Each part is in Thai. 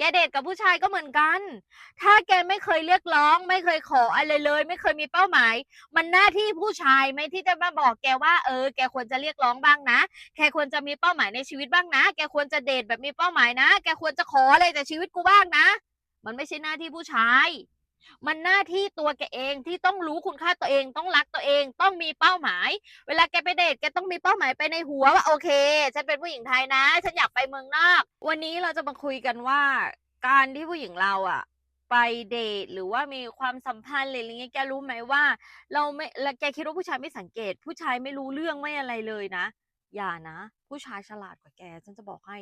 แกเดทกับผู้ชายก็เหมือนกัน ถ้าแกไม่เคยเรียกร้อง ไม่เคยขออะไรเลย ไม่เคยมีเป้าหมาย มันหน้าที่ผู้ชายไหมที่จะมาบอกแกว่าเออ แกควรจะเรียกร้องบ้างนะ แกควรจะมีเป้าหมายในชีวิตบ้างนะ แกควรจะเดทแบบมีเป้าหมายนะ แกควรจะขออะไรจากชีวิตกูบ้างนะ มันไม่ใช่หน้าที่ผู้ชาย มันหน้าที่ตัวแกเองที่ต้องรู้คุณค่าตัวเอง ต้องรักตัวเอง ต้องมีเป้าหมาย เวลาแกไปเดทแกต้องมีเป้าหมายไปในหัวว่าโอเค ฉันเป็นผู้หญิงไทยนะ ฉันอยากไปเมืองนอก วันนี้เราจะมาคุยกันว่า การที่ผู้หญิงเราอะไปเดทหรือว่ามีความสัมพันธ์หรืออะไรเงี้ยแกรู้ไหมว่า เราไม่แล้วแกคิดว่าผู้ชายไม่สังเกต ผู้ชายไม่รู้เรื่องไม่อะไรเลยนะ อย่านะ ผู้ชายฉลาดกว่าแก ฉันจะบอกให้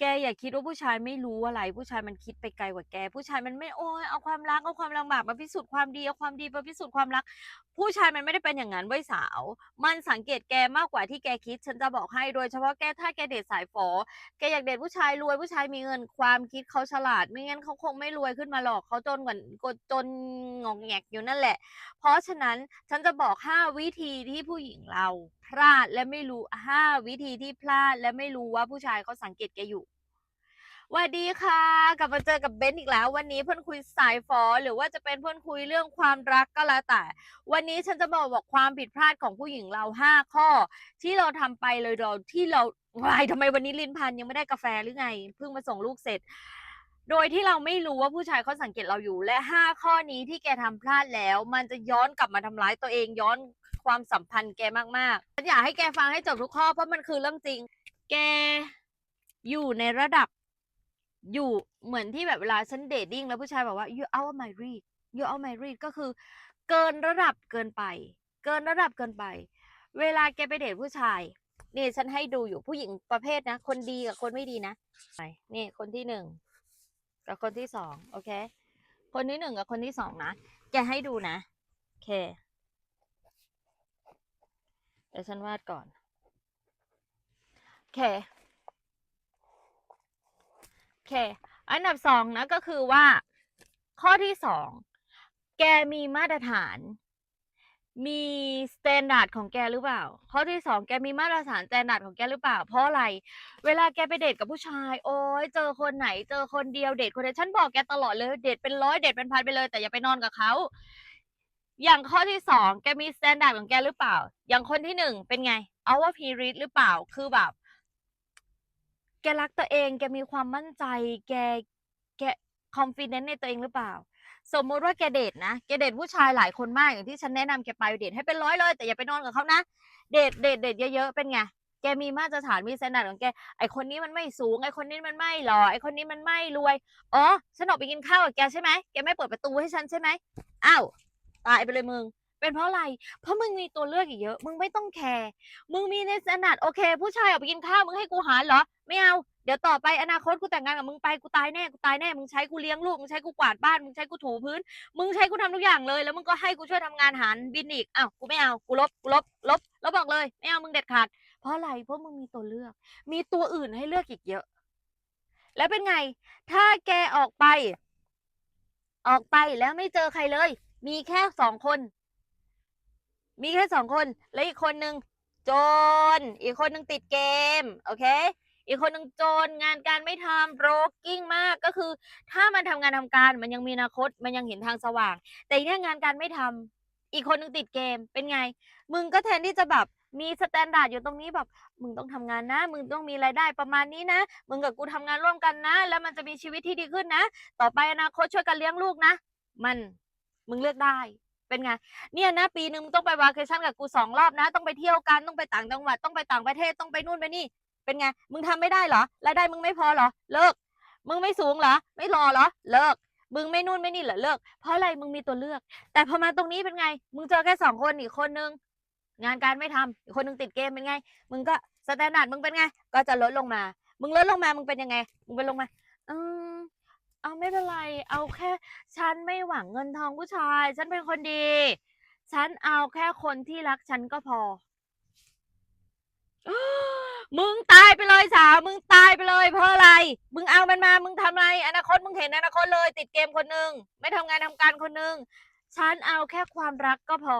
แกอย่าคิดว่าผู้ชายไม่รู้อะไร ผู้ชายมันคิดไปไกลกว่าแก ผู้ชายมันไม่โอ้ยเอาความรักเอาความลำบากมาพิสูจน์ความดีเอาความดีมาพิสูจน์ความรัก ผู้ชายมันไม่ได้เป็นอย่างนั้นเว้ยสาว มันสังเกตแกมากกว่าที่แกคิด ฉันจะบอกให้โดยเฉพาะแกถ้าแกเดทสายฝอ แกอยากเดทผู้ชายรวยผู้ชายมีเงินความคิดเขาฉลาด ไม่งั้นเขาคงไม่รวยขึ้นมาหรอกเขาจนกว่ากจนงอกแงกอยู่นั่นแหละ เพราะฉะนั้นฉันจะบอก5วิธีที่ผู้หญิงเราพลาดและไม่รู้5วิธีที่พลาดและไม่รู้ว่าผู้ชายเขาสังเกตแกอยู่สวัสดีค่ะ กลับมาเจอกับเบนอีกแล้ว วันนี้เพื่อนคุยสายฟอหรือว่าจะเป็นเพื่อนคุยเรื่องความรักก็แล้วแต่ วันนี้ฉันจะมาบอกความผิดพลาดของผู้หญิงเราห้าข้อ ที่เราทำไปเลยเราที่เราวายทำไมวันนี้ลินพันยังไม่ได้กาแฟหรือไงเพิ่งมาส่งลูกเสร็จ โดยที่เราไม่รู้ว่าผู้ชายเขาสังเกตเราอยู่ และห้าข้อนี้ที่แกทำพลาดแล้ว มันจะย้อนกลับมาทำร้ายตัวเองย้อน ความสัมพันธ์แกมากๆฉันอยากให้แกฟังให้จบทุกข้อเพราะมันคือเรื่องจริง แกอยู่ในระดับ อยู่เหมือนที่แบบเวลาฉันเดทดิ้งแล้วผู้ชายบอกว่า you out of my reach you out of my reach ก็คือ เกินระดับเกินไป เกินระดับเกินไป เวลาแกไปเดทผู้ชายนี่ฉันให้ดูอยู่ผู้หญิงประเภทนะ คนดีกับคนไม่ดีนะนี่คนที่หนึ่งกับคนที่สองโอเค คนที่หนึ่งกับคนที่สองนะ แกให้ดูนะ โอเค เดี๋ยวฉันวาดก่อน โอเค โอเค อันดับสองนะก็คือว่า ข้อที่สอง แกมีมาตรฐาน มีสแตนดาร์ดของแกหรือเปล่า ข้อที่สองแกมีมาตรฐานสแตนดาร์ดของแกหรือเปล่า เพราะอะไร เวลาแกไปเดทกับผู้ชาย โอ้ยเจอคนไหน เจอคนเดียวเดทคนเดียวฉันบอกแกตลอดเลย เดทเป็นร้อยเดทเป็นพันไปเลย แต่อย่าไปนอนกับเขา อย่างข้อที่สองแกมีสแตนดาร์ดของแกหรือเปล่า อย่างคนที่หนึ่งเป็นไง เอาว่าพีริดหรือเปล่า คือแบบ แกรักตัวเอง แกมีความมั่นใจ แก แก confidence ในตัวเองหรือเปล่า สมมุติว่าแกเดทนะ แกเดทผู้ชายหลายคนมากอย่างที่ฉันแนะนำแกไปเดทให้เป็นร้อยเลย แต่อย่าไปนอนกับเขานะ เดท เดท เดทเยอะๆ เป็นไง แกมีมาตรฐาน มีสแตนดาร์ดของแก ไอคนนี้มันไม่สูง ไอคนนี้มันไม่หล่อ ไอคนนี้มันไม่รวย อ๋อ ฉันออกไปกินข้าวกับแกใช่ไหมแกไม่เปิดประตูให้ฉันใช่ไหมอ้าว ตายไปเลยมึง เป็นเพราะอะไร เพราะมึงมีตัวเลือกอีกเยอะ มึงไม่ต้องแคร์ มึงมีในสนดาดโอเค ผู้ชายออกไปกินข้าวมึงให้กูหารเหรอ ไม่เอา เดี๋ยวต่อไปอนาคตกูแต่งงานกับมึงไปกูตายแน่กูตายแน่ มึงใช้กูเลี้ยงลูก มึงใช้กูกวาดบ้าน มึงใช้กูถูพื้น มึงใช้กูทำทุกอย่างเลย แล้วมึงก็ให้กูช่วยทำงานหารบินอีกอ้าวกูไม่เอา กูลบ กูลบ ลบลบบอกเลย ไม่เอา มึงเด็ดขาด เพราะอะไร เพราะมึงมีตัวเลือก มีตัวอื่นให้เลือกอีกเยอะ แล้วเป็นไง ถ้าแกออกไป ออกไปแล้วไม่เจอใครเลย มีแค่สองคน มีแค่สองคน และอีกคนหนึ่งโจรอีกคนหนึ่งติดเกม โอเค อีกคนหนึ่งโจรงานการไม่ทำโบรกกิ้งมากก็คือ ถ้ามันทำงานทำการมันยังมีอนาคต มันยังเห็นทางสว่าง แต่อีเนี่ยงานการไม่ทำอีกคนหนึ่งติดเกมเป็นไง มึงก็แทนที่จะแบบมีสแตนดาร์ดอยู่ตรงนี้แบบมึงต้องทำงานนะ มึงต้องมีรายได้ประมาณนี้นะ มึงกับกูทำงานร่วมกันนะ แล้วมันจะมีชีวิตที่ดีขึ้นนะ ต่อไปอนาคตช่วยกันเลี้ยงลูกนะ มัน มึงเลือกได้ เป็นไง เนี่ยนะ ปีหนึ่งมึงต้องไปวาเคชั่นกับกูสองรอบนะ ต้องไปเที่ยวกันต้องไปต่างจังหวัดต้องไปต่างประเทศต้องไปนู่นไปนี่ เป็นไง มึงทำไม่ได้เหรอรายได้มึงไม่พอเหรอ เลิก มึงไม่สูงเหรอ ไม่รอเหรอ เลิก มึงไม่นู่นไม่นี่เหรอเลิก เพราะอะไรมึงมีตัวเลือก แต่พอมาตรงนี้เป็นไง มึงเจอแค่สองคนอีกคนนึงงานการไม่ทำอีกคนนึงติดเกมเป็นไง มึงก็สแตนดาร์ดมึงเป็นไง ก็จะลดลงมา มึงลดลงมามึงเป็นยังไง มึงเป็นลงมาอืม เอาไม่เป็นไร เอาแค่ ฉันไม่หวังเงินทองผู้ชาย ฉันเป็นคนดี ฉันเอาแค่คนที่รักฉันก็พอ มึงตายไปเลยสาว มึงตายไปเลย เพราะอะไร มึงเอามันมา มึงทำอะไร อนาคตมึงเห็นอนาคตเลย ติดเกมคนหนึ่งไม่ทำงานทำการคนหนึ่งฉันเอาแค่ความรักก็พอ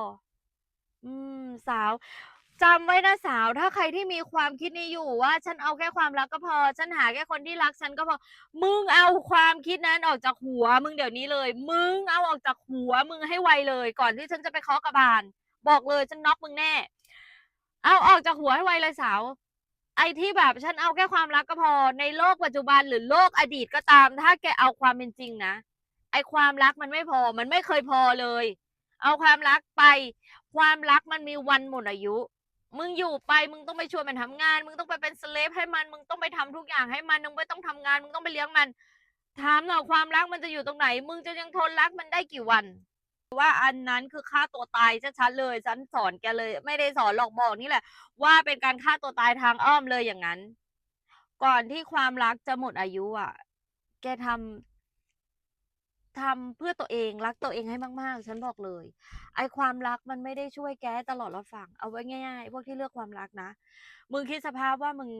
อืม สาว จำไว้นะสาว ถ้าใครที่มีความคิดนี้อยู่ว่า ฉันเอาแค่ความรักก็พอ ฉันหาแค่คนที่รักฉันก็พอ มึงเอาความคิดนั้นออกจากหัว มึงเดี๋ยวนี้เลย มึงเอาออกจากหัวมึงให้ไวเลย ก่อนที่ฉันจะไปเคาะกระบาล บอกเลยฉันน็อกมึงแน่ เอาออกจากหัวให้ไวเลยสาว ไอ้ที่แบบฉันเอาแค่ความรักก็พอ ในโลกปัจจุบันหรือโลกอดีตก็ตาม ถ้าแกเอาความเป็นจริงนะ ไอ้ความรักมันไม่พอ มันไม่เคยพอเลย เอาความรักไป ความรักมันมีวันหมดอายุ มึงอยู่ไปมึงต้องไปช่วนมันทำงาน มึงต้องไปเป็นสเลฟให้มัน มึงต้องไปทำทุกอย่างให้มัน มึงไม่ต้องทำงาน มึงต้องไปเลี้ยงมัน ถามหน่อยความรักมันจะอยู่ตรงไหน มึงจะยังทนรักมันได้กี่วัน ว่าอันนั้นคือฆ่าตัวตายชัดๆเลยฉันสอนแกเลย ไม่ได้สอนหรอกบอกนี่แหละ ว่าเป็นการฆ่าตัวตายทางอ้อมเลยอย่างนั้น ก่อนที่ความรักจะหมดอายุอะ แกทำ ทำเพื่อตัวเองรักตัวเองให้มากๆ ฉันบอกเลย ไอความรักมันไม่ได้ช่วยแกตลอดรอดฝั่งเอาไว้ง่ายๆ พวกที่เลือกความรักนะ มึงคิดสภาพว่ามึง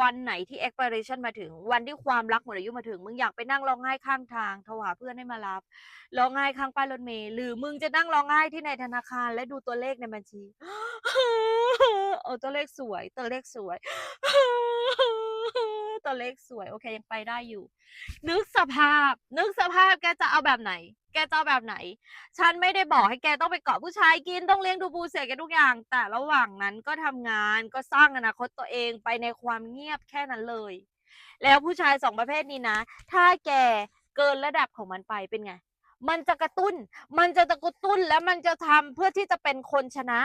วันไหนที่ expiration มาถึง วันที่ความรักหมดอายุมาถึง มึงอยากไปนั่งร้องไห้ข้างทางโทรหาเพื่อนให้มารับร้องไห้ข้างป้ายรถเมล์หรือมึงจะนั่งร้องไห้ที่ในธนาคาร และดูตัวเลขในบัญชี เออตัวเลขสวย ตัวเลขสวย ตัวเลขสวยโอเคยังไปได้อยู่ นึกสภาพ นึกสภาพแกจะเอาแบบไหน แกจะเอาแบบไหน ฉันไม่ได้บอกให้แกต้องไปเกาะผู้ชายกินต้องเลี้ยงดูปูเสียแกทุกอย่าง แต่ระหว่างนั้นก็ทำงานก็สร้างอนาคตตัวเองไปในความเงียบแค่นั้นเลย แล้วผู้ชายสองประเภทนี้นะ ถ้าแกเกินระดับของมันไปเป็นไง มันจะกระตุ้น มันจะกระตุ้นแล้วมันจะทำเพื่อที่จะเป็นคนชนะ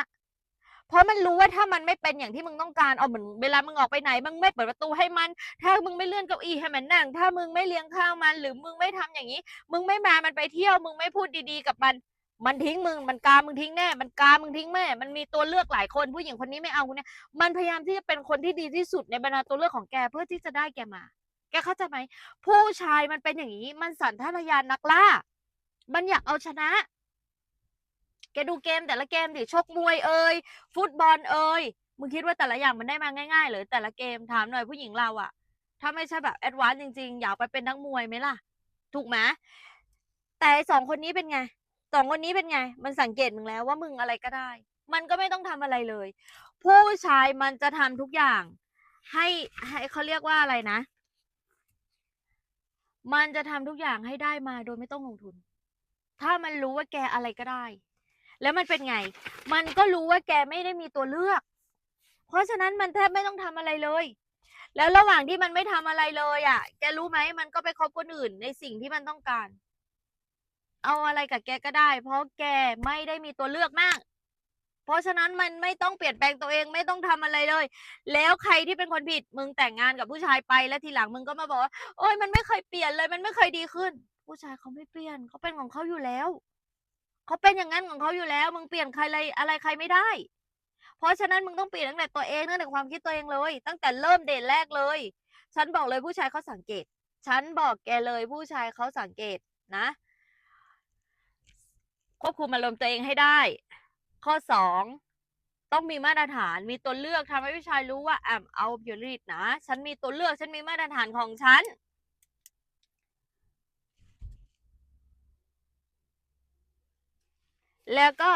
เพราะมันรู้ว่าถ้ามันไม่เป็นอย่างที่มึงต้องการเอาเหมือนเวลามึงออกไปไหนมึงไม่เปิดประตูให้มัน ถ้ามึงไม่เลื่อนเก้าอี้ให้มันนั่ง ถ้ามึงไม่เลี้ยงข้าวมัน หรือมึงไม่ทำอย่างนี้ มึงไม่มามันไปเที่ยว มึงไม่พูดดีๆกับมัน มันทิ้งมึงมันกามึงทิ้งแน่ มันกามึงทิ้งแม่ มันมีตัวเลือกหลายคนผู้หญิงคนนี้ไม่เอาคนเนี้ยมันพยายามที่จะเป็นคนที่ดีที่สุดในบรรดาตัวเลือกของแกเพื่อที่จะได้แกมา แกเข้าใจไหมผู้ชายมันเป็นอย่างนี้ มันสันทานักล่า มันอยากเอาชนะ แกดูเกมแต่ละเกมดิชกมวยเอ่ยฟุตบอลเอ่ยมึงคิดว่าแต่ละอย่างมันได้มาง่ายๆเหรือแต่ละเกมถามหน่อยผู้หญิงเราอะถ้าไม่ใช่แบบแอดวานซ์จริงๆ อยากไปเป็นนักมวยไหมล่ะ ถูกไหมแต่สองคนนี้เป็นไงสองคนนี้เป็นไง มันสังเกตมึงแล้วว่ามึงอะไรก็ได้ มันก็ไม่ต้องทำอะไรเลย ผู้ชายมันจะทำทุกอย่าง ให้ให้เขาเรียกว่าอะไรนะ มันจะทำทุกอย่างให้ได้มาโดยไม่ต้องลงทุน ถ้ามันรู้ว่าแกอะไรก็ได้ แล้วมันเป็นไง มันก็รู้ว่าแกไม่ได้มีตัวเลือก เพราะฉะนั้นมันแทบไม่ต้องทำอะไรเลย แล้วระหว่างที่มันไม่ทำอะไรเลยอะ แกรู้ไหมมันก็ไปคบคนอื่นในสิ่งที่มันต้องการ เอาอะไรกับแกก็ได้ เพราะแกไม่ได้มีตัวเลือกมาก เพราะฉะนั้นมันไม่ต้องเปลี่ยนแปลงตัวเองไม่ต้องทำอะไรเลย แล้วใครที่เป็นคนผิดมึงแต่งงานกับผู้ชายไปแล้วทีหลังมึงก็มาบอกว่าโอ้ยมันไม่เคยเปลี่ยนเลย มันไม่เคยดีขึ้น ผู้ชายเขาไม่เปลี่ยนเขาเป็นของเขาอยู่แล้ว เขาเป็นอย่างนั้นของเขาอยู่แล้ว มึงเปลี่ยนใครอะไรอะไรใครไม่ได้ เพราะฉะนั้นมึงต้องเปลี่ยนตั้งแต่ตัวเองตั้งแต่ความคิดตัวเองเลย ตั้งแต่เริ่มเดทแรกเลย ฉันบอกเลยผู้ชายเขาสังเกต ฉันบอกแกเลยผู้ชายเขาสังเกตนะ ควบคุมอารมณ์ตัวเองให้ได้ ข้อสองต้องมีมาตรฐาน มีตัวเลือกทำให้ผู้ชายรู้ว่า I'm out of your reach นะ ฉันมีตัวเลือก ฉันมีมาตรฐานของฉัน แล้วก็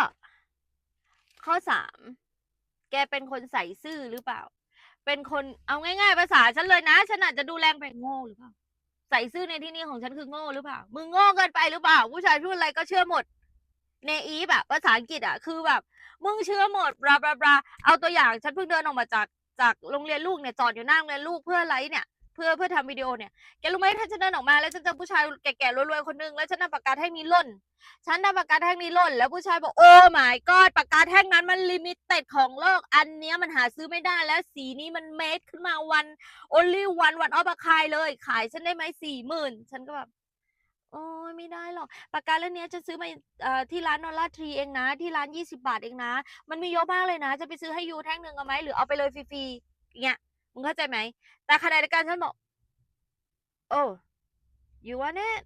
ข้อสามแกเป็นคนใส่ซื่อหรือเปล่า เป็นคนเอาง่าย ๆ ภาษาฉันเลยนะฉันอาจจะดูแรงไปโง่หรือเปล่า ใส่ซื่อในที่นี้ของฉันคือโง่หรือเปล่ามึงโง่เกินไปหรือเปล่า ผู้ชายพูดอะไรก็เชื่อหมดในอีฟอะภาษาอังกฤษอะคือแบบ มึงเชื่อหมดบลาบลาบลาเอาตัวอย่างฉันเพิ่งเดินออกมาจากจากโรงเรียนลูกเนี่ยจอดอยู่หน้าโรงเรียนลูกเพื่ออะไรเนี่ย เพื่อเพื่อทำวิดีโอเนี่ยแกรู้ไหมถ้าฉันเดินออกมาแล้วฉันเจอผู้ชายแก่ๆรวยๆคนนึงแล้วฉันนำปากกาแท่งนี้ล่น ฉันนำปากกาแท่งนี้ล่น แล้วผู้ชายบอกโอ้ my god ปากกาแท่งนั้นมันลิมิเต็ดของโลก อันเนี้ยมันหาซื้อไม่ได้แล้วสีนี้มันเมดขึ้นมาวัน only one วันออฟคายเลย ขายฉันได้ไหมสี่หมื่นฉันก็แบบ โอ้ยไม่ได้หรอก ปากกาเล่มเนี้ยฉันซื้อมาเอ่อที่ร้านนอลลาทรีเองนะ ที่ร้านยี่สิบาทเองนะ มันมีเยอะมากเลยนะ จะไปซื้อให้ยูแท่งหนึ่งเอาไหมหรือเอาไปเลยฟรีๆอย่างเงี้ย มึงเข้าใจไหม แต่ขณะเดียวกันฉันบอก โอ้ you want it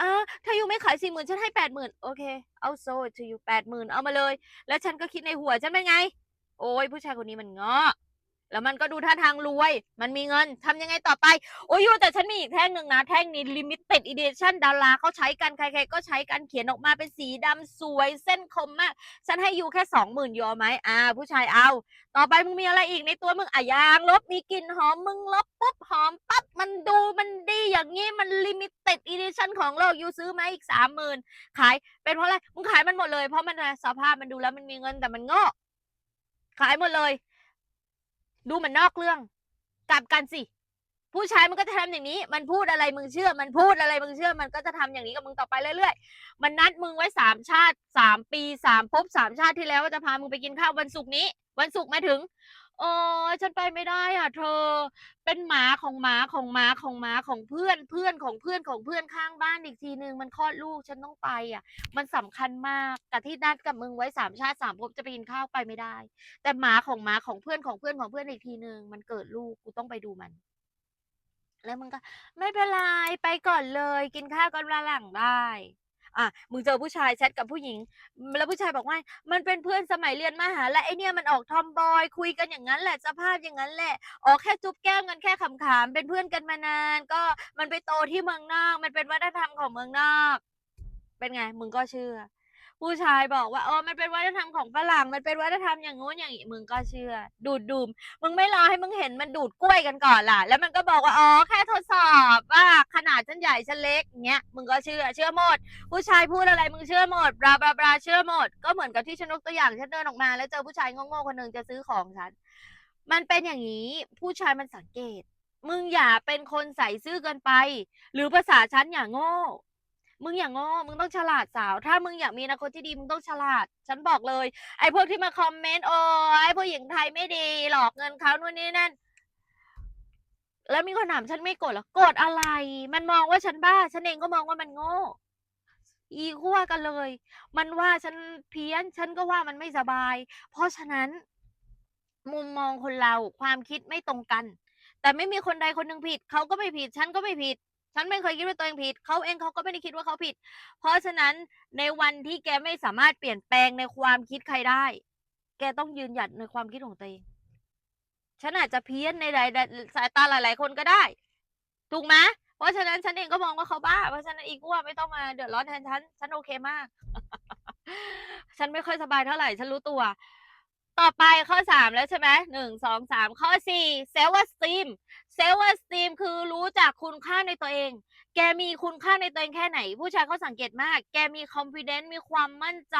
อ่าถ้ายูไม่ขายสี่หมื่นฉันให้แปดหมื่นโอเค เอาโซ่ to you แปดหมื่นเอามาเลย แล้วฉันก็คิดในหัวฉันเป็นไง โอ้ยผู้ชายคนนี้มันเงาะ แล้วมันก็ดูท่าทางรวย มันมีเงินทำยังไงต่อไป โอ้ยยูแต่ฉันมีอีกแท่งหนึ่งนะ แท่งนี้ limited edition ดาราเขาใช้กัน ใครๆ ก็ใช้กัน เขียนออกมาเป็นสีดำสวยเส้นคมมาก ฉันให้ยูแค่สองหมื่นยูเอไหมอ่า ผู้ชายเอา ต่อไปมึงมีอะไรอีกในตัวมึงอะยางลบ มีกลิ่นหอม มึงลบปุ๊บหอมปั๊บ มันดูมันดีอย่างนี้ มัน limited edition ของโลกยูซื้อไหมอีกสามหมื่นขาย เป็นเพราะอะไร มึงขายมันหมดเลย เพราะมันสภาพมันดูแล้วมันมีเงินแต่มันโง่ขายหมดเลย ดูเหมือนนอกเรื่อง กลับกันสิ ผู้ชายมันก็จะทำอย่างนี้ มันพูดอะไรมึงเชื่อ มันพูดอะไรมึงเชื่อ มันก็จะทำอย่างนี้กับมึงต่อไปเรื่อยๆ มันนัดมึงไว้สามชาติสามปีสามภพสามชาติที่แล้วว่าจะพามึงไปกินข้าววันศุกร์นี้ วันศุกร์มาถึง เออฉันไปไม่ได้อะ เธอ เป็นหมาของหมาของหมาของหมาของเพื่อนเพื่อนของเพื่อนของเพื่อนข้างบ้านอีกทีนึงมันคลอดลูกฉันต้องไปอะ มันสำคัญมากกับที่นัดกับมึงไว้สามชาติสามภพจะไปกินข้าวไปไม่ได้ แต่หมาของหมาของเพื่อนของเพื่อนของเพื่อนอีกทีนึงมันเกิดลูกกูต้องไปดูมัน แล้วมึงก็ ไม่เป็นไรไปก่อนเลย กินข้าวกันวันหลังได้ อะมึงเจอผู้ชายแชทกับผู้หญิง แล้วผู้ชายบอกว่า มันเป็นเพื่อนสมัยเรียนมหาลัยไอเนี่ยมันออกทอมบอย คุยกันอย่างนั้นแหละสภาพอย่างนั้นแหละออกแค่จุ๊บแก้มกันแค่ขำๆเป็นเพื่อนกันมานาน ก็มันไปโตที่เมืองนอก มันเป็นวัฒนธรรมของเมืองนอก เป็นไง มึงก็เชื่อ ผู้ชายบอกว่าเออมันเป็นวัฒนธรรมของฝรั่งมันเป็นวัฒนธรรมอย่างงู้นอย่างนี้มึงก็เชื่อ ดูดดูมมึงไม่รอให้มึงเห็นมันดูดกล้วยกันก่อนล่ะ แล้วมันก็บอกว่าอ๋อแค่ทดสอบว่า ขนาดฉันใหญ่ฉันเล็กเงี้ยมึงก็เชื่อเชื่อหมด ผู้ชายพูดอะไรมึงเชื่อหมดบลาบลาบลาเชื่อหมด ก็เหมือนกับที่ฉันยกตัวอย่างฉันเดินออกมาแล้วเจอผู้ชายโง่ๆคนหนึ่งจะซื้อของฉัน มันเป็นอย่างนี้ ผู้ชายมันสังเกต มึงอย่าเป็นคนใส่ซื่อเกินไป หรือภาษาฉันอย่างโง่มึงอย่างโง่ มึงต้องฉลาดสาว ถ้ามึงอยากมีอนาคตที่ดี มึงต้องฉลาด ฉันบอกเลย ไอ้พวกที่มาคอมเมนต์ โอ้ไอ้ผู้หญิงไทยไม่ดี หลอกเงินเขานู่นนี่นั่น แล้วมีคนถามฉันไม่โกรธเหรอโกรธอะไร มันมองว่าฉันบ้า ฉันเองก็มองว่ามันโง่ อีขั้วกันเลย มันว่าฉันเพี้ยน ฉันก็ว่ามันไม่สบาย เพราะฉะนั้น มุมมองคนเราความคิดไม่ตรงกัน แต่ไม่มีคนใดคนหนึ่งผิด เขาก็ไม่ผิด ฉันก็ไม่ผิด ฉันไม่เคยคิดว่าตัวเองผิด เขาเองเขาก็ไม่ได้คิดว่าเขาผิด เพราะฉะนั้นในวันที่แกไม่สามารถเปลี่ยนแปลงในความคิดใครได้ แกต้องยืนหยัดในความคิดของตัวเอง ฉันอาจจะเพี้ยนในหลายสายตาหลาย ๆ คนก็ได้ ถูกไหมเพราะฉะนั้นฉันเองก็มองว่าเขาบ้า เพราะฉะนั้นอีกว่าไม่ต้องมาเดือดร้อนแทนฉัน ฉันโอเคมาก ฉันไม่ค่อยสบายเท่าไหร่ ฉันรู้ตัว ต่อไปข้อสามแล้วใช่ไหมหนึ่งสองสามข้อสี่เซลล์สตีมเซลล์สตีมคือรู้จักคุณค่าในตัวเอง แกมีคุณค่าในตัวเองแค่ไหน ผู้ชายเขาสังเกตมาก แกมี confidence มีความมั่นใจ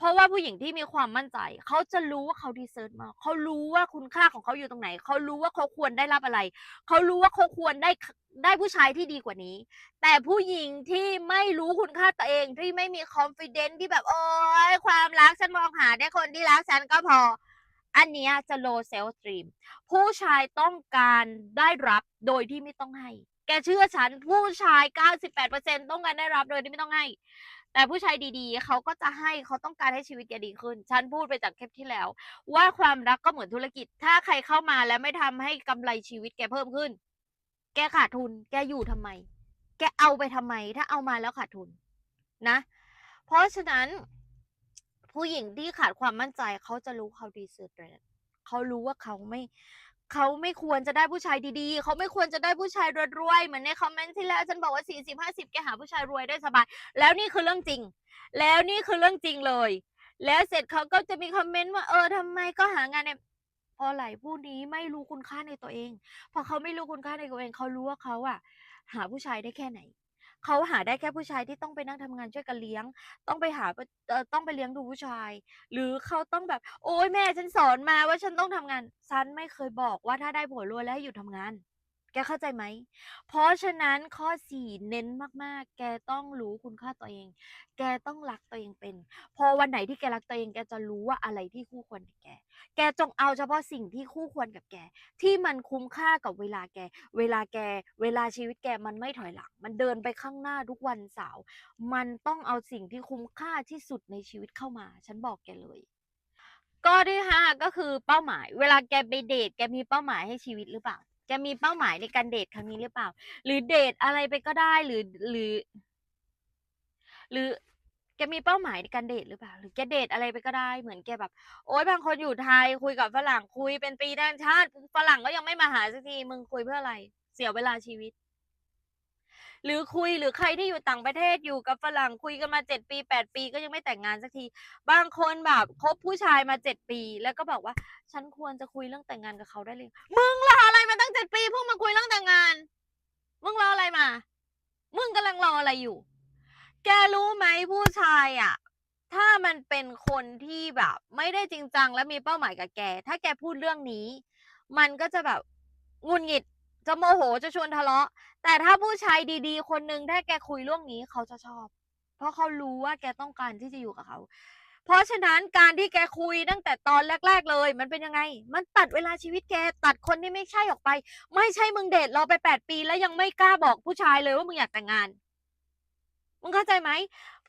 เพราะว่าผู้หญิงที่มีความมั่นใจ เขาจะรู้ว่าเขาดีเซิร์ชมา เขารู้ว่าคุณค่าของเขาอยู่ตรงไหน เขารู้ว่าเขาควรได้รับอะไร เขารู้ว่าเขาควรได้ได้ผู้ชายที่ดีกว่านี้ แต่ผู้หญิงที่ไม่รู้คุณค่าตัวเองที่ไม่มี confidence ที่แบบโอ้ยความรักฉันมองหาได้คนที่รักฉันก็พอ อันนี้จะ low s e l f e s ผู้ชายต้องการได้รับโดยที่ไม่ต้องให้ แกเชื่อฉันผู้ชาย 98%ต้องการได้รับโดยที่ไม่ต้องให้ แต่ผู้ชายดีๆ เขาก็จะให้เขาต้องการให้ชีวิตแกดีขึ้น ฉันพูดไปจากคลิปที่แล้ว ว่าความรักก็เหมือนธุรกิจ ถ้าใครเข้ามาแล้วไม่ทำให้กำไรชีวิตแกเพิ่มขึ้น แกขาดทุน แกอยู่ทำไม แกเอาไปทำไม ถ้าเอามาแล้วขาดทุนนะ เพราะฉะนั้น ผู้หญิงที่ขาดความมั่นใจเขาจะรู้เขาดีสุดเลยเขารู้ว่าเขาไม่ เขาไม่ควรจะได้ผู้ชายดีๆ เขาไม่ควรจะได้ผู้ชายรวยๆ เหมือนในคอมเมนต์ที่แล้วฉันบอกว่าสี่สิบห้าสิบแกหาผู้ชายรวยได้สบาย แล้วนี่คือเรื่องจริง แล้วนี่คือเรื่องจริงเลย แล้วเสร็จเขาก็จะมีคอมเมนต์ว่าเออทำไมก็หางานในเพอไหลผู้นี้ไม่รู้คุณค่าในตัวเอง พอเขาไม่รู้คุณค่าในตัวเอง เขารู้ว่าเขาอะหาผู้ชายได้แค่ไหน เขาหาได้แค่ผู้ชายที่ต้องไปนั่งทำงานช่วยกันเลี้ยง ต้องไปหาเอ่อต้องไปเลี้ยงดูผู้ชาย หรือเขาต้องแบบ โอ๊ยแม่ฉันสอนมาว่าฉันต้องทำงาน ฉันไม่เคยบอกว่าถ้าได้ผัวรวยแล้วให้หยุดทำงาน แกเข้าใจไหม เพราะฉะนั้นข้อสี่เน้นมากๆ แกต้องรู้คุณค่าตัวเอง แกต้องรักตัวเองเป็น พอวันไหนที่แกรักตัวเอง แกจะรู้ว่าอะไรที่คู่ควรกับแก แกจงเอาเฉพาะสิ่งที่คู่ควรกับแก ที่มันคุ้มค่ากับเวลาแก เวลาแก เวลาชีวิตแกมันไม่ถอยหลัง มันเดินไปข้างหน้าทุกวันเสาร์ มันต้องเอาสิ่งที่คุ้มค่าที่สุดในชีวิตเข้ามา ฉันบอกแกเลยก็ที่ห้าก็คือเป้าหมาย เวลาแกไปเดทแกมีเป้าหมายให้ชีวิตหรือเปล่า จะมีเป้าหมายในการเดทครั้งนี้หรือเปล่า หรือเดทอะไรไปก็ได้หรือหรือ หรือแกแกมีเป้าหมายในการเดทหรือเปล่า หรือแกเดทอะไรไปก็ได้เหมือนแกแบบ โอ๊ยบางคนอยู่ไทยคุยกับฝรั่งคุยเป็นปีแดนชาติฝรั่งก็ยังไม่มาหาสักทีมึงคุยเพื่ออะไร เสียเวลาชีวิต หรือคุยหรือใครที่อยู่ต่างประเทศอยู่กับฝรั่งคุยกันมา7ปี8ปีก็ยังไม่แต่งงานสักที บางคนแบบคบผู้ชายมา7ปี แล้วก็บอกว่า ฉันควรจะคุยเรื่องแต่งงานกับเขาได้เลย มึงรออะไรมาตั้ง7ปีเพิ่งมาคุยเรื่องแต่งงาน มึงรออะไรมา มึงกำลังรออะไรอยู่ แกรู้ไหมผู้ชายอะถ้ามันเป็นคนที่แบบ ไม่ได้จริงจังและมีเป้าหมายกับแก ถ้าแกพูดเรื่องนี้ มันก็จะแบบงุดหงิด จะโมโหจะชวนทะเลาะ แต่ถ้าผู้ชายดีๆ คนหนึ่งถ้าแกคุยเรื่องนี้เขาจะชอบ เพราะเขารู้ว่าแกต้องการที่จะอยู่กับเขา เพราะฉะนั้นการที่แกคุยตั้งแต่ตอนแรก ๆ เลย มันเป็นยังไง มันตัดเวลาชีวิตแกตัดคนที่ไม่ใช่ออกไป ไม่ใช่มึงเดทรอไป8ปี แล้วยังไม่กล้าบอกผู้ชายเลยว่ามึงอยากแต่งงานมึงเข้าใจไหม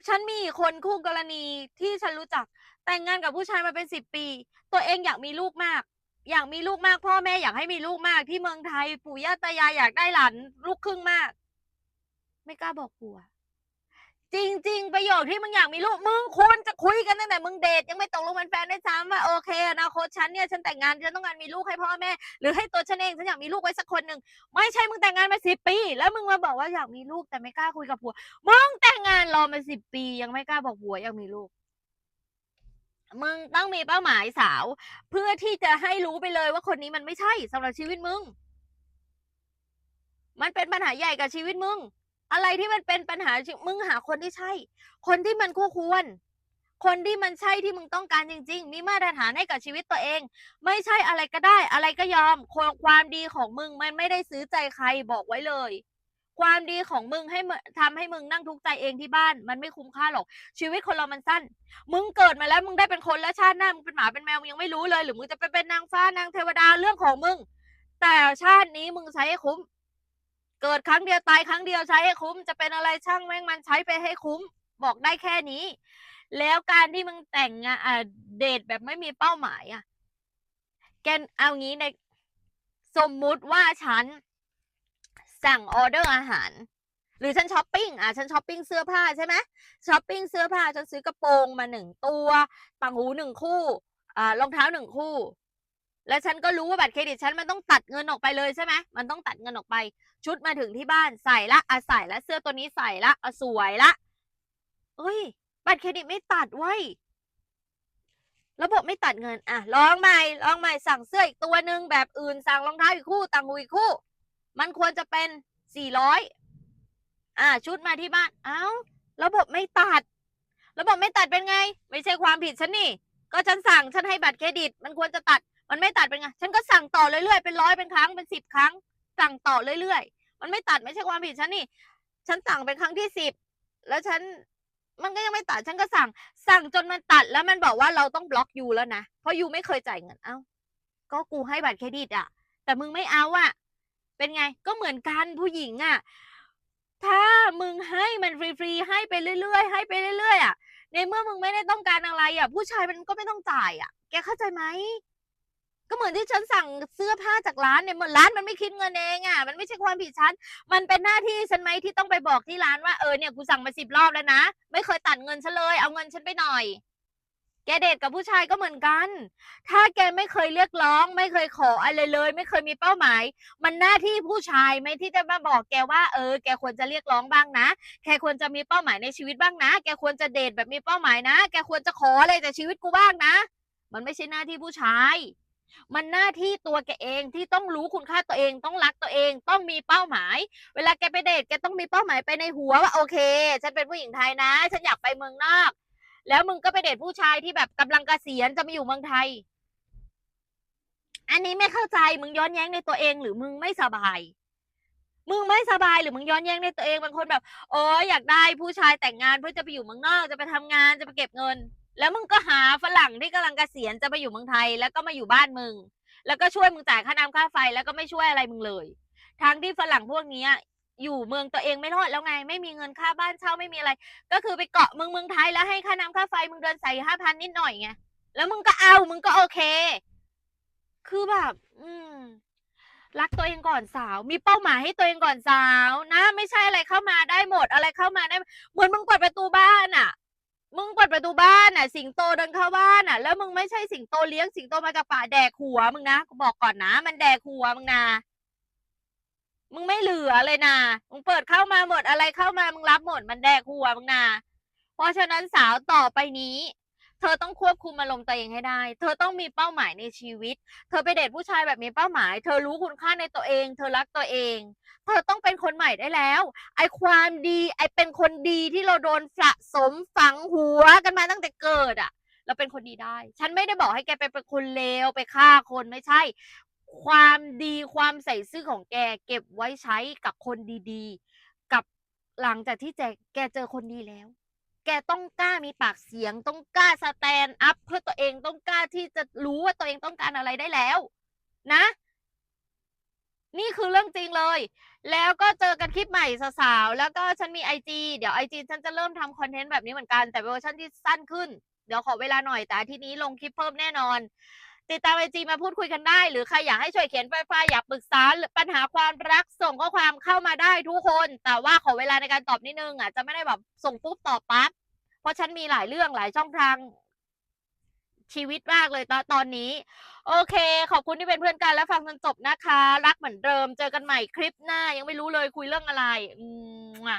ฉันมีคนคู่กรณีที่ฉันรู้จัก แต่งงานกับผู้ชายมาเป็น10ปี ตัวเองอยากมีลูกมาก อยากมีลูกมาก พ่อแม่อยากให้มีลูกมากที่เมืองไทย ปู่ย่าตายายอยากได้หลานลูกครึ่งมาก ไม่กล้าบอกผัวจริง ๆ ประโยคที่มึงอยากมีลูกมึงควรจะคุยกันตั้งแต่มึงเดทยังไม่ตกลงเป็นแฟนด้วยซ้ำว่าโอเคอนาคตฉันเนี่ยฉันแต่งงานฉันต้องการมีลูกให้พ่อแม่ หรือให้ตัวฉันเองฉันอยากมีลูกไว้สักคนหนึ่งไม่ใช่มึงแต่งงานมา10ปี แล้วมึงมาบอกว่าอยากมีลูกแต่ไม่กล้าคุยกับผัวมึงแต่งงานรอมา10ปี ยังไม่กล้าบอกผัวอยากมีลูก มึงต้องมีเป้าหมายสาว เพื่อที่จะให้รู้ไปเลยว่าคนนี้มันไม่ใช่สำหรับชีวิตมึง มันเป็นปัญหาใหญ่กับชีวิตมึง อะไรที่มันเป็นปัญหาชีมึงหาคนที่ใช่ คนที่มันคู่ควร คนที่มันใช่ที่มึงต้องการจริง ๆ มีมาตรฐานให้กับชีวิตตัวเอง ไม่ใช่อะไรก็ได้ อะไรก็ยอมควาความดีของมึงมันไม่ได้ซื้อใจใครบอกไว้เลย ความดีของมึงให้มทำให้มึงนั่งทุกข์ใจเองที่บ้าน มันไม่คุ้มค่าหรอก ชีวิตคนเรามันสั้น มึงเกิดมาแล้วมึงได้เป็นคนแล้วชาติหน้ามึงเป็นหมาเป็นแมวมึงยังไม่รู้เลย หรือมึงจะไปเป็นนางฟ้านางเทวดาเรื่องของมึง แต่ชาตินี้มึงใช้ให้คุ้ม เกิดครั้งเดียวตายครั้งเดียวใช้ให้คุ้ม จะเป็นอะไรช่างแม่งมันใช้ไปให้คุ้ม บอกได้แค่นี้ แล้วการที่มึงแต่งอ่าเดตแบบไม่มีเป้าหมายอะแกเอางี้ในสมมุติว่าฉัน สั่งออเดอร์อาหาร หรือฉันชอปปิ้งอ่าฉันชอปปิ้งเสื้อผ้าใช่ไหมชอปปิ้งเสื้อผ้าฉันซื้อกระโปรงมา1ตัวต่างหู1คู่อ่ารองเท้า1คู่ แล้วฉันก็รู้ว่าบัตรเครดิตฉันมันต้องตัดเงินออกไปเลยใช่ไหมมันต้องตัดเงินออกไป ชุดมาถึงที่บ้านใส่ล้วอาใส่ล้วเสื้อตัวนี้ใส่ล้วอาสวยล้วเฮ้ย บัตรเครดิตไม่ตัดเว้ระบบไม่ตัดเงิน อะ ลองใหม่ ลองใหม่ สั่งเสื้ออีกตัวหนึ่งแบบอื่น สั่งรองเท้าอีกคู่ ต่างหูอีกคู่ มันควรจะเป็น400อยอ่า ชุดมาที่บ้าน เอ้า ระบบไม่ตัด ระบบไม่ตัดเป็นไง?ไม่ใช่ความผิดฉันนี่ ก็ฉันสั่ง ฉันให้บัตรเครดิต มันควรจะตัด มันไม่ตัดเป็นไง?ฉันก็สั่งต่อเรื่อยๆ เป็น100เป็นครั้ง เป็น10ครั้ง สั่งต่อเรื่อยๆ มันไม่ตัดไม่ใช่ความผิดฉันนี่ ฉันสั่งเป็นครั้งที่10แล้วฉัน มันก็ยังไม่ตัด ฉันก็สั่ง สั่งจนมันตัด แล้วมันบอกว่าเราต้องบล็อกยูแล้วนะ เพราะยูไม่เคยจ่ายเงิน เอ้า ก็กูให้บัตรเครดิตอะแต่มึงไม่เอาอะ เป็นไง?ก็เหมือนกันผู้หญิงอะถ้ามึงให้มันฟรีๆให้ไปเรื่อยๆให้ไปเรื่อยๆอะในเมื่อมึงไม่ได้ต้องการอะไรอะผู้ชายมันก็ไม่ต้องจ่ายอะแกเข้าใจไหม?ก็เหมือนที่ฉันสั่งเสื้อผ้าจากร้านเนี่ยเหมือนร้านมันไม่คิดเงินเองอะมันไม่ใช่ความผิดฉัน มันเป็นหน้าที่ฉันไหมที่ต้องไปบอกที่ร้านว่าเออเนี่ยกูสั่งมา10รอบแล้วนะ ไม่เคยตัดเงินฉันเลย เอาเงินฉันไปหน่อย แกเดตกับผู้ชายก็เหมือนกัน ถ้าแกไม่เคยเรียกร้อง ไม่เคยขออะไรเลย ไม่เคยมีเป้าหมาย มันหน้าที่ผู้ชายไหมที่จะมาบอกแกว่าเออ แกควรจะเรียกร้องบ้างนะ แกควรจะมีเป้าหมายในชีวิตบ้างนะ แกควรจะเดตแบบมีเป้าหมายนะ แกควรจะขออะไรจากชีวิตกูบ้างนะ มันไม่ใช่หน้าที่ผู้ชาย มันหน้าที่ตัวแกเองที่ต้องรู้คุณค่าตัวเอง ต้องรักตัวเอง ต้องมีเป้าหมาย เวลาแกไปเดตแกต้องมีเป้าหมายไปในหัวว่าโอเค ฉันเป็นผู้หญิงไทยนะ ฉันอยากไปเมืองนอก แล้วมึงก็ไปเดตผู้ชายที่แบบกำลังเกษียณจะมาอยู่เมืองไทย อันนี้ไม่เข้าใจมึงย้อนแย้งในตัวเองหรือมึงไม่สบาย มึงไม่สบายหรือมึงย้อนแย้งในตัวเองบางคนแบบโอ๊ยอยากได้ผู้ชายแต่งงานเพื่อจะไปอยู่เมืองนอกจะไปทำงานจะไปเก็บเงิน แล้วมึงก็หาฝรั่งที่กำลังเกษียณจะมาอยู่เมืองไทย แล้วก็มาอยู่บ้านมึง แล้วก็ช่วยมึงจ่ายค่าน้ำค่าไฟแล้วก็ไม่ช่วยอะไรมึงเลยทั้งที่ฝรั่งพวกนี้ อยู่เมืองตัวเองไม่รอดแล้วไง ไม่มีเงินค่าบ้านเช่าไม่มีอะไร ก็คือไปเกาะเมืองเมืองไทยแล้วให้ค่าน้ำค่าไฟมึงเดือน4-5,000นิดหน่อยไงแล้วมึงก็เอามึงก็โอเค คือแบบ อืมรักตัวเองก่อนสาว มีเป้าหมายให้ตัวเองก่อนสาว นะ ไม่ใช่อะไรเข้ามาได้หมดอะไรเข้ามาได้ เหมือนมึงเปิดประตูบ้านอะปิดประตูบ้านอะ สิงโตเดินเข้าบ้านอะ แล้วมึงไม่ใช่สิงโตเลี้ยงสิงโตมาจากป่าแดกหัวมึงนะบอกก่อนนะ มันแดกหัวมึงนะ มึงไม่เหลือเลยนะมึงเปิดเข้ามาหมดอะไรเข้ามามึงรับหมดมันแดกหัวมึงนะเพราะฉะนั้นสาวต่อไปนี้ เธอต้องควบคุมอารมณ์ตัวเองให้ได้ เธอต้องมีเป้าหมายในชีวิต เธอไปเดทผู้ชายแบบมีเป้าหมาย เธอรู้คุณค่าในตัวเอง เธอรักตัวเอง เธอต้องเป็นคนใหม่ได้แล้ว ไอความดีไอเป็นคนดีที่เราโดนสะสมฝังหัวกันมาตั้งแต่เกิดอะเราเป็นคนดีได้ ฉันไม่ได้บอกให้แกไปเป็นคนเลวไปฆ่าคนไม่ใช่ ความดีความใส่ซื่อของแกเก็บไว้ใช้กับคนดีๆ กับหลังจากที่แจแกเจอคนดีแล้ว แกต้องกล้ามีปากเสียง ต้องกล้าสแตนด์อัพเพื่อตัวเองต้องกล้าที่จะรู้ว่าตัวเองต้องการอะไรได้แล้ว นะ นี่คือเรื่องจริงเลย แล้วก็เจอกันคลิปใหม่สาวๆแล้วก็ฉันมีไอจีเดี๋ยวไอจีฉันจะเริ่มทำคอนเทนต์แบบนี้เหมือนกันแต่เวอร์ชันที่สั้นขึ้น เดี๋ยวขอเวลาหน่อยแต่ทีนี้ลงคลิปเพิ่มแน่นอน ติดตามไอจีมาพูดคุยกันได้ หรือใครอยากให้ช่วยเขียนไฟฟ้าอยากปรึกษาหรือปัญหาความรักส่งข้อความเข้ามาได้ทุกคน แต่ว่าขอเวลาในการตอบนิดนึงอะจะไม่ได้แบบส่งปุ๊บตอบปั๊บเพราะฉันมีหลายเรื่องหลายช่องทางชีวิตมากเลยตอนตอนนี้ โอเค ขอบคุณที่เป็นเพื่อนกันและฟังจนจบนะคะ รักเหมือนเดิม เจอกันใหม่คลิปหน้ายังไม่รู้เลยคุยเรื่องอะไร อืม